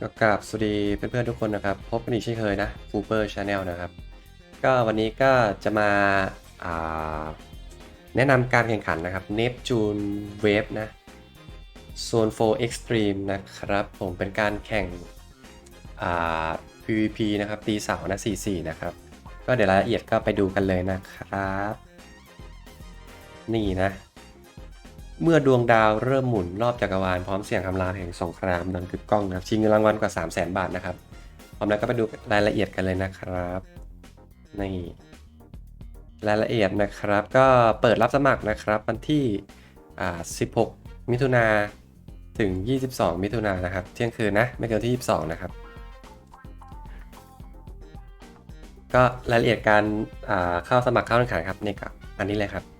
ก็กราบสวัสดีเพื่อนๆทุกคนนะครับ พบกันอีกเช่นเคยนะฟูเปอร์ชาแนลนะครับ ก็วันนี้ก็จะมาาแนะนำการแข่งขันนะครับ Neptune Wave นะ Zone 4 Extreme นะครับ ผมเป็นการแข่ง PVP นะครับตีเสานะ44 นะครับ ก็เดี๋ยวรายละเอียดก็ไปดูกันเลยนะครับ นี่นะ เมื่อดวงดาวเริ่มหมุนรอบจักรวาลพร้อมเสียงคำรามแห่งสงครามดังกึกก้องนะครับชิงเงินรางวัลกว่า 3 0 0 0 0 0บาทนะครับพร้อมแล้วก็ไปดูรายละเอียดกันเลยนะครับนี่รายละเอียดนะครับก็เปิดรับสมัครนะครับวันที่อ่า16 มิถุนาถึง 22 มิถุนานะครับ เที่ยงคืนนะไม่เกินที่ 22 นะครับ ก็รายละเอียดการอ่าเข้าสมัครเข้าแข่งขันครับนี่ครับอันนี้เลยครับ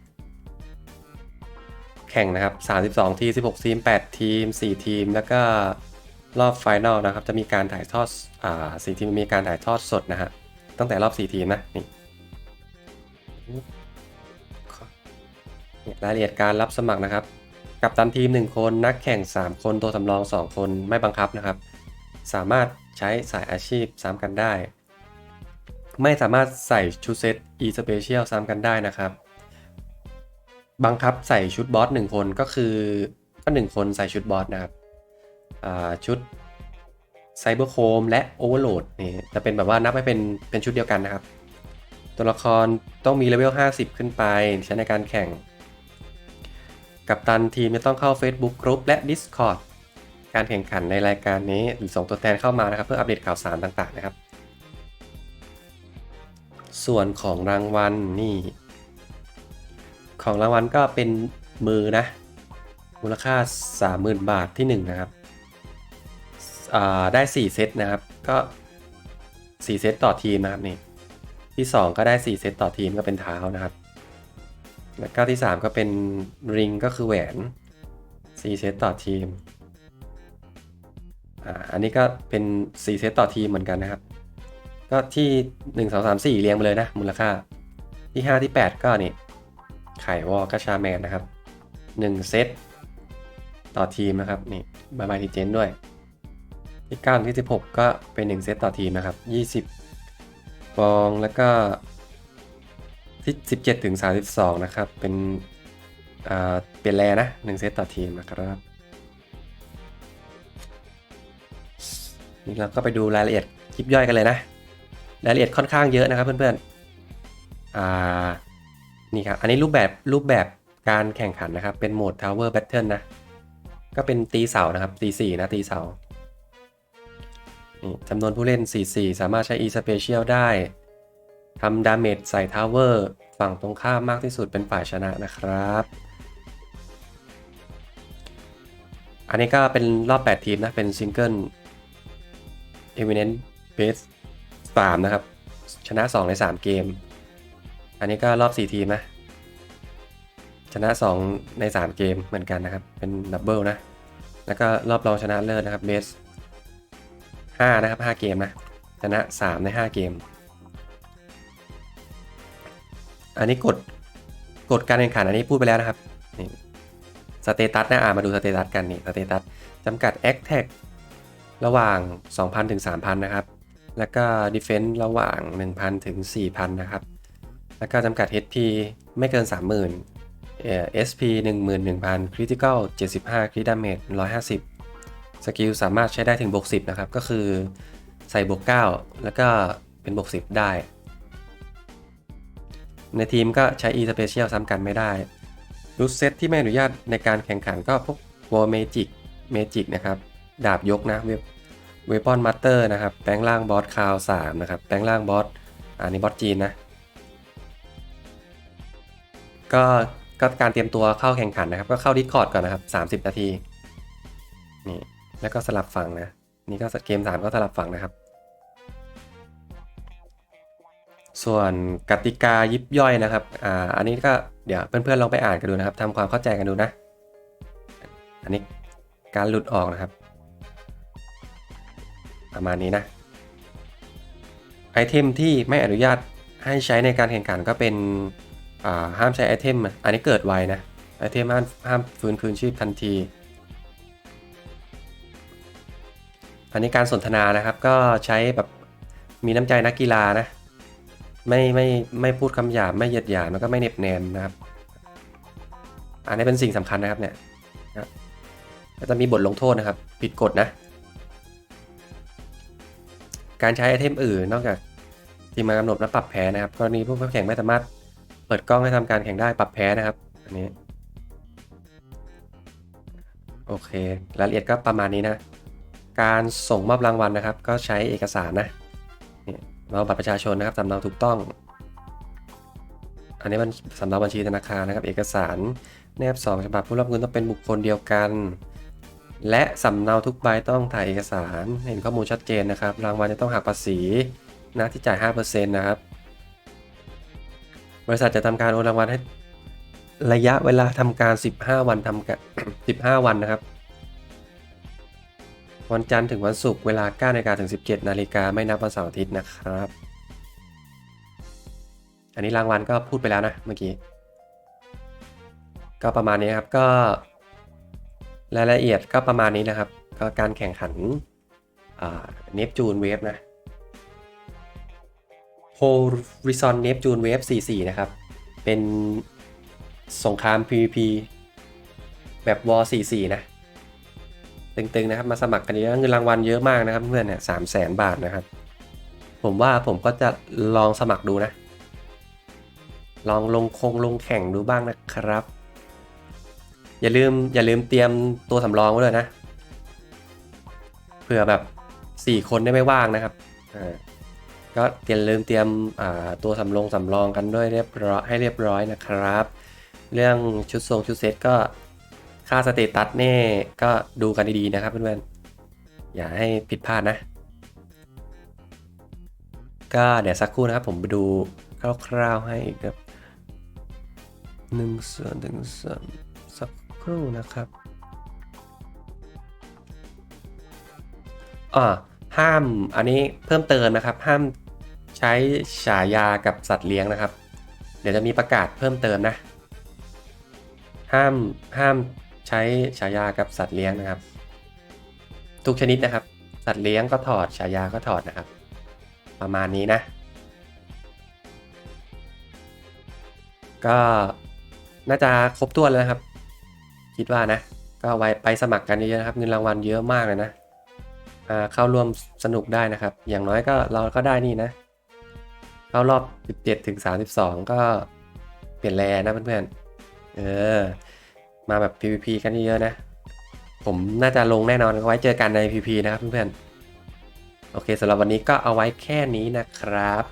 แข่งนะครับ 32 ทีม 16 ทีม 8 ทีม 4 ทีม แล้วก็รอบไฟนอลนะครับ จะมีการถ่ายทอดอ่า4ทีมมีการถ่ายทอดสดนะฮะ ตั้งแต่รอบ 4 ทีมนะนี่นี่รายละเอียดการรับสมัครนะครับ กับตันทีม 1 คน นักแข่ง 3 คน ตัวสำรอง 2 คน ไม่บังคับนะครับ สามารถใช้สายอาชีพซ้ำกันได้ ไม่สามารถใส่ชุดเซต e special ซ้ำกันได้นะครับ บังคับใส่ชุดบอสหนึ่งคนก็คือก็หนึ่งคนใส่ชุดบอสนะครับชุดไซเบอร์โคมและโอเวอร์โหลดนี่จะเป็นแบบว่านับให้เป็นเป็นชุดเดียวกันนะครับ ตัวละครต้องมีเลเวล 50 ขึ้นไปใช้ในการแข่ง กับตันทีมจะต้องเข้า Facebook ก r ุ u p และ Discord การแข่งขันในรายการนี้หรือส่งตัวแทนเข้ามานะครับ เพื่ออัปเดตข่าวสารต่างๆนะครับ ส่วนของรางวัลนี่ ของรางวัลก็เป็นมือนะ มูลค่า 30,000 บาทที่ 1 นะครับได้ 4 เซตนะครับ ก็ 4 เซตต่อทีมนะครับนี่ที่ 2 ก็ได้ 4 เซตต่อทีมก็เป็นเท้านะครับ แล้วก็ที่ 3 ก็เป็นริงก็คือแหวน 4 เซตต่อทีมอ่าอันนี้ก็เป็น 4 เซตต่อทีมเหมือนกันนะครับ ก็ที่ 1 2 3 4 เรียงไปเลยนะ มูลค่าที่ 5 ที่ 8 ก็นี่ ไข่วอลกระชาแมนนะครับ 1 เซตต่อทีมนะครับนี่บายบายทีเจนด้วยที่9ที่ 16 ก็เป็น 1 เซตต่อทีมนะครับ 20 ฟองแล้วก็ที่ 17 ถึง 32 นะครับ เป็นอ่าเปลี่ยนแรนะ 1 เซตต่อทีมนะครับนี่เราก็ไปดูรายละเอียดคลิปย่อยกันเลยนะ รายละเอียดค่อนข้างเยอะนะครับเพื่อนๆอ่า นี่ครับ อันนี้รูปแบบรูปแบบการแข่งขันนะครับ เป็นโหมด Tower Battle นะ ก็เป็นตีเสานะครับ ตีสี่นะ ตีเสานี่จำนวนผู้เล่น 44 สามารถใช้ e special ได้ทำดาเมจใส่ Tower ฝั่งตรงข้ามมากที่สุดเป็นฝ่ายชนะนะครับ อันนี้ก็เป็นรอบ 8 ทีมนะ เป็น Single Eminent Base 3นะครับ ชนะ 2 ใน 3 เกม อันนี้ก็รอบ 4 ทีมนะ ชนะ 2 ใน 3 เกมเหมือนกันนะครับ เป็นดับเบิลนะ แล้วก็รอบรองชนะเลิศนะครับเบส5นะครับ 5 เกมนะ ชนะ 3 ใน 5 เกม อันนี้กดกดการแข่งขันอันนี้พูดไปแล้วนะครับนี่สเตตัสนะอ่ามาดูสเตตัสกันนี่สเตตัสจำกัดแอคแท็กระหว่าง 2,000 ถึง 3,000 นะครับ แล้วก็ดีเฟน s ์ระหว่าง 1,000 ถึง 4,000 นะครับ แล้วก็จำกัด HP ไม่เกิน 30,000เอ่อ SP 11,000 Critical 75 Crit Damage 150 สกิลสามารถใช้ได้ถึงบวก10 นะครับ ก็คือใส่บวก 9 แล้วก็เป็นบวก 10 ได้ ในทีมก็ใช้ E Special ซ้ำกันไม่ได้รูทเซตที่ไม่อนุญาตในการแข่งขันก็พวก War Magic Magic นะครับ ดาบยกนะเว็บเวปอนมัตเตอร์นะครับ แปลงล่างบอสคาว3นะครับ แปลงล่างบอสอันนี้บอสจีนนะ ก็ก็การเตรียมตัวเข้าแข่งขันนะครับ ก็เข้า Discord ก่อนนะครับ 30 นาที นี่ แล้วก็สลับฝั่งนะ นี่ก็เกม 3 ก็สลับฝั่งนะครับ ส่วนกติกายิบย่อยนะครับ อ่า อันนี้ก็เดี๋ยวเพื่อนๆลองไปอ่านกันดูนะครับทำความเข้าใจกันดูนะ อันนี้การหลุดออกนะครับ ประมาณนี้นะ ไอเทมที่ไม่อนุญาตให้ใช้ในการแข่งขันก็เป็น ห้ามใช้ไอเทมอันนี้เกิดไวนะ ไอเทมห้ามห้ามฟื้นคืนชีพทันที อันนี้การสนทนานะครับก็ใช้แบบมีน้ำใจนักกีฬานะ ไม่ไม่ไม่พูดคำหยาบไม่เหยียดหยามแล้วก็ไม่เน็บแนมนะครับ อันนี้เป็นสิ่งสำคัญนะครับเนี่ยก็จะมีบทลงโทษนะครับ ผิดกฎนะ การใช้ไอเทมอื่นนอกจากทีมากำหนดและปรับแพ้นะครับ กรณีผู้แข่งไม่สามารถ เปิดกล้องให้ทำการแข่งได้ปรับแพ้นะครับ อันนี้ โอเค รายละเอียดก็ประมาณนี้นะ การส่งมอบรางวัลนะครับ ก็ใช้เอกสารนะนี่เราบัตรประชาชนนะครับสำเนาถูกต้อง อันนี้มันสำเนาบัญชีธนาคารนะครับ เอกสารแนบสองฉบับผู้รับเงินต้องเป็นบุคคลเดียวกัน และสำเนาทุกใบต้องถ่ายเอกสาร เห็นข้อมูลชัดเจนนะครับ รางวัลจะต้องหักภาษีนะที่จ่าย 5%นะครับ บริษัทจะทำการโอนรางวัลให้ระยะเวลาทำการ 15 วันทำการ15 วันนะครับ วันจันทร์ถึงวันศุกร์เวลา9นาฬิกาถึง 17นาฬิกาไม่นับวันเสาร์อาทิตย์นะครับ อันนี้รางวัลก็พูดไปแล้วนะเมื่อกี้ ก็ประมาณนี้ครับก็รายละเอียดก็ประมาณนี้นะครับ ก็การแข่งขันเนปจูนเวฟนะ Horizon Neptune Wave 44 นะครับ เป็นสงคราม PVP แบบ War 44 นะ ตึงๆนะครับ มาสมัครกันเยอะเงินรางวัลเยอะมากนะครับเพื่อนเนี่ยสามแสนบาทนะครับ ผมว่าผมก็จะลองสมัครดูนะ ลองลงคงลงแข่งดูบ้างนะครับ อย่าลืมอย่าลืมเตรียมตัวสำรองไว้เลยนะ เผื่อแบบ 4 คนได้ไม่ว่างนะครับอ่า ก็อย่าลืมเตรียมตัวสำรองสำรองกันด้วยเรียบร้อยให้เรียบร้อยนะครับ เรื่องชุดทรงชุดเซตก็ค่าสเตตัสเน่ก็ดูกันดีๆนะครับเพื่อนๆอย่าให้ผิดพลาดนะ ก็เดี๋ยวสักครู่นะครับผมไปดูคร่าวๆให้อีกครับหนึ่งส่วนหนึ่งส่วนสักครู่นะครับอ่า ห้ามอันนี้เพิ่มเติมนะครับ ห้ามใช้ฉายากับสัตว์เลี้ยงนะครับ เดี๋ยวจะมีประกาศเพิ่มเติมนะ ห้ามห้ามใช้ฉายากับสัตว์เลี้ยงนะครับ ทุกชนิดนะครับ สัตว์เลี้ยงก็ถอดฉายาก็ถอดนะครับ ประมาณนี้นะ ก็น่าจะครบถ้วนแล้วนะครับ คิดว่านะ ก็ไว้ไปสมัครกันเยอะๆนะครับ เงินรางวัลเยอะมากเลยนะ เข้าร่วมสนุกได้นะครับ อย่างน้อยก็เราก็ได้นี่นะ เข้ารอบ 17ถึง32 ก็เปลี่ยนแลนะเพื่อนๆ เออ มาแบบ PVP กันเยอะๆนะ ผมน่าจะลงแน่นอนไว้เจอกันใน PVP นะครับเพื่อนๆ โอเคสำหรับวันนี้ก็เอาไว้แค่นี้นะครับ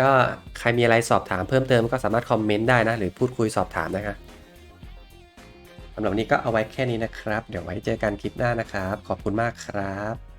ก็ใครมีอะไรสอบถามเพิ่มเติมก็สามารถคอมเมนต์ได้นะ หรือพูดคุยสอบถามนะครับสำหรับวันนี้ก็เอาไว้แค่นี้นะครับ เดี๋ยวไว้เจอกันคลิปหน้านะครับ ขอบคุณมากครับ